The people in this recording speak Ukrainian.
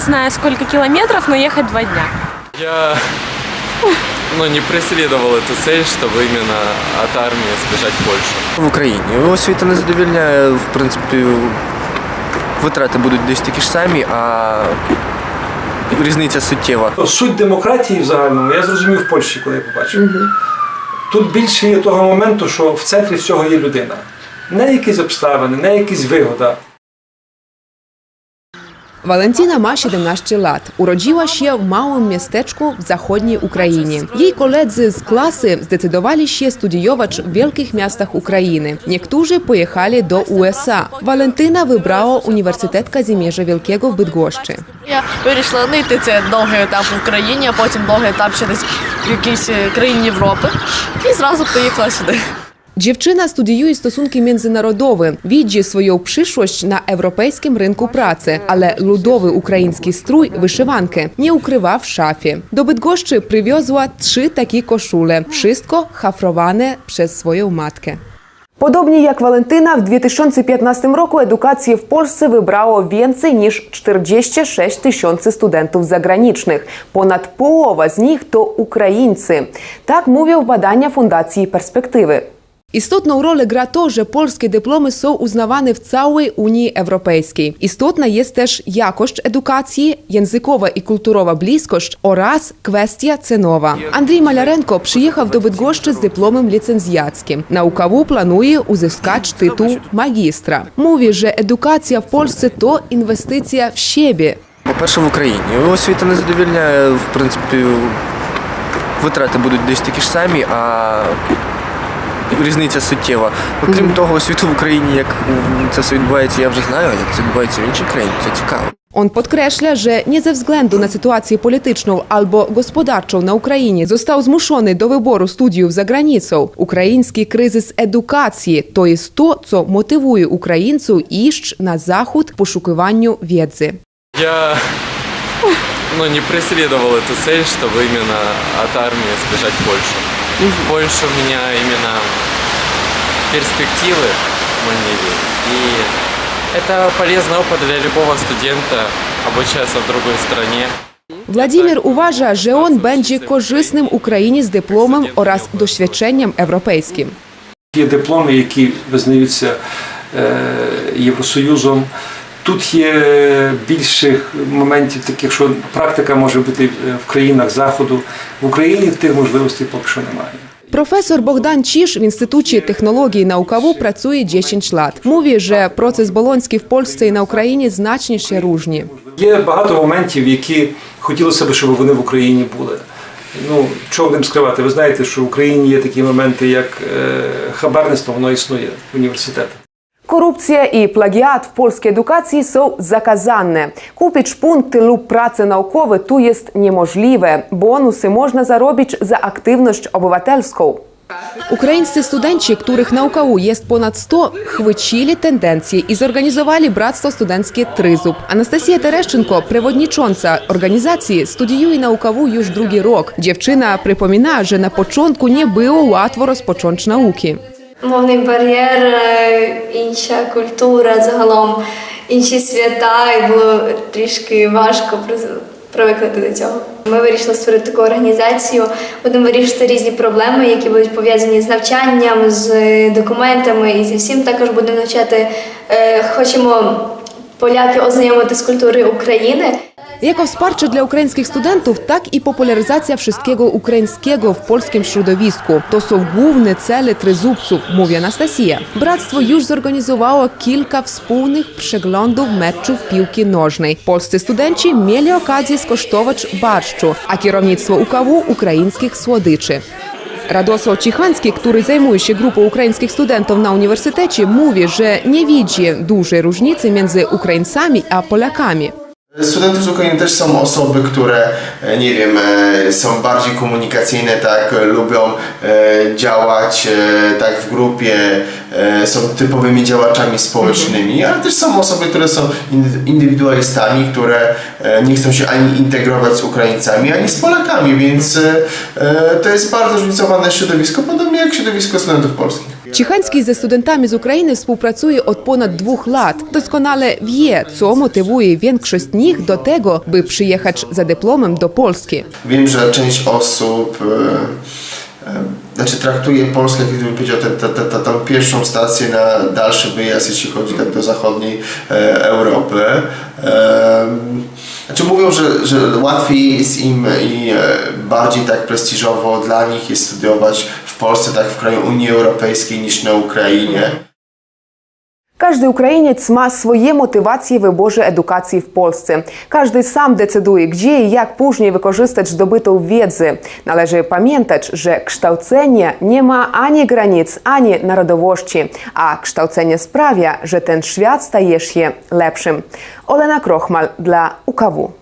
знаю сколько километров, но ехать два дня. Я ну, не преследовал эту цель, чтобы именно от армии сбежать в Польшу. В Україні освіта не задовільняє, в принципі, витрати будуть десь такі ж самі, а різниця суттєва. Суть демократії в загальному я зрозумів в Польщі, коли я побачив. Тут більше є того моменту, що в центрі всього є людина. Не якісь обставини, не якісь вигода. Валентина ma 17 lat. Urodziła się w małym miasteczku w zachodniej Ukrainie. Jej koledzy z klasy zdecydowali się studiować w wielkich miastach Ukrainy. Niektórzy pojechali do USA. Walentyna wybrała Uniwersytet Kazimierza Wielkiego w Bydgoszczy. Я вирішила не йти це довгий етап в Україні, а потім довгий етап через якісь е, країни Європи. І зразу приїхала сюди. Dziewczyna studiuje stosunki międzynarodowe, widzi swoją przyszłość na europejskim rynku pracy, ale ludowy ukraiński strój, wyszywankę, nie ukrywa w szafie. Do Bydgoszczy przywiozła trzy takie koszule, wszystko hafrowane przez swoją matkę. Podobnie jak Walentyna, w 2015 roku edukację w Polsce wybrało więcej niż 46 tysięcy studentów zagranicznych. Ponad połowa z nich to Ukraińcy. Tak mówią badania Fundacji Perspektywy. Istotną rolę gra to, że polskie dyplomy są uznawane w całej Unii Europejskiej. Istotna jest też jakość edukacji, językowa i kulturowa bliskość oraz kwestia cenowa. Andrzej Malarenko przyjechał do Bydgoszczy z dyplomem licencjackim. Naukowo planuje uzyskać tytuł magistra. Mówi, że edukacja w Polsce to inwestycja w siebie. По-перше, в Україні освіта не задовільняє, в принципі, витрати будуть десь такі ж самі, різниця суттєва. Окрім того, освіту в Україні, як це все відбувається, я вже знаю, як це відбувається в іншій країні, це цікаво. Że nie ze względu na sytuację polityczną albo gospodarczą na Ukrainie został zmuszony do wyboru studiów za granicą. Ukraiński kryzys edukacji to jest to, co motywuje Ukraińców iść na zachód w poszukiwaniu wiedzy. Я ну, не преследовал эту цель, чтобы именно от армии сбежать в Польшу. В Польше у меня именно перспективы в Маниле. И это полезный опыт для любого студента обучаться в другой стране. Władimir uważa, że on będzie korzystnym Ukrainie z dyplomem oraz doświadczeniem europejskim. Є дипломи, які визнаються е, Євросоюзом. Тут є більших моментів, таких, що практика може бути в країнах Заходу. В Україні тих можливостей поки що немає. Bogdan Cisz w Instytucie Technologii Naukowo pracuje 10 lat. Mówi, że proces boloński w Polsce i na Ukrainie znacznie się różni. Є багато моментів, які хотілося б, щоб вони в Україні були. Ну, чого будемо скривати? Ви знаєте, що в Україні є такі моменти, як е, хабарництво, воно існує в університетах. Korupcja i plagiat w polskiej edukacji są zakazane. Kupić punkty lub prace naukowe tu jest niemożliwe. Bonusy można zarobić za aktywność obywatelską. Ukraińscy studenci, których naukowo jest ponad 100, chwycili tendencję i zorganizowali Bractwo Studenckie Tryzub. Anastasja Tereszczenko, przewodnicząca organizacji, studiuje naukowo już drugi rok. Dziewczyna przypomina, że na początku nie było łatwo rozpocząć nauki. Мовний бар'єр, е, інша культура, загалом інші свята, і було трішки важко привикнути до цього. Ми вирішили створити таку організацію, будемо вирішити різні проблеми, які будуть пов'язані з навчанням, з документами і зі всім також будемо навчати. е, Хочемо поляки ознайомити з культурою України. Jako wsparcie dla ukraińskich studentów, tak i popularyzacja wszystkiego ukraińskiego w polskim środowisku. To są główne cele tryzubców, mówi Anastasia. Bractwo już zorganizowało kilka wspólnych przeglądów meczów piłki nożnej. Polscy studenci mieli okazję skosztować barszczu, a kierownictwo UKW ukraińskich słodyczy. Radosław Cichanski, który zajmuje się grupą ukraińskich studentów na uniwersytecie, mówi, że nie widzi dużej różnicy między Ukraińcami a Polakami. Studentów z Ukrainy też są osoby, które, e, nie wiem, e, są bardziej komunikacyjne, tak, lubią e, działać tak w grupie, są typowymi działaczami społecznymi, ale też są osoby, które są in- indywidualistami, które nie chcą się ani integrować z Ukraińcami, ani z Polakami, więc to jest bardzo zróżnicowane środowisko, podobnie jak środowisko studentów polskich. Чіханський ze студентами з України współpracuje od ponad dwóch lat. Doskonale wie, co motywuje większość nich do tego, by przyjechać za dyplomem do Polski. Wiem, że część osób e, e, znaczy traktuje Polskę, jak gdyby powiedział, tę- tę- tę- tę- tą pierwszą stację na dalszy wyjazd, jeśli chodzi tak do zachodniej e, Europy. E, znaczy mówią, że, że łatwiej jest im i e, bardziej tak prestiżowo dla nich jest studiować w Polsce, tak w kraju Unii Europejskiej niż na Ukrainie. Każdy Ukrainiec ma swoje motywacje wyborze edukacji w Polsce. Każdy sam decyduje, gdzie i jak później wykorzystać zdobytą wiedzę. Należy pamiętać, że kształcenie nie ma ani granic, ani narodowości, a kształcenie sprawia, że ten świat staje się lepszym. Olena Krochmal dla UKW.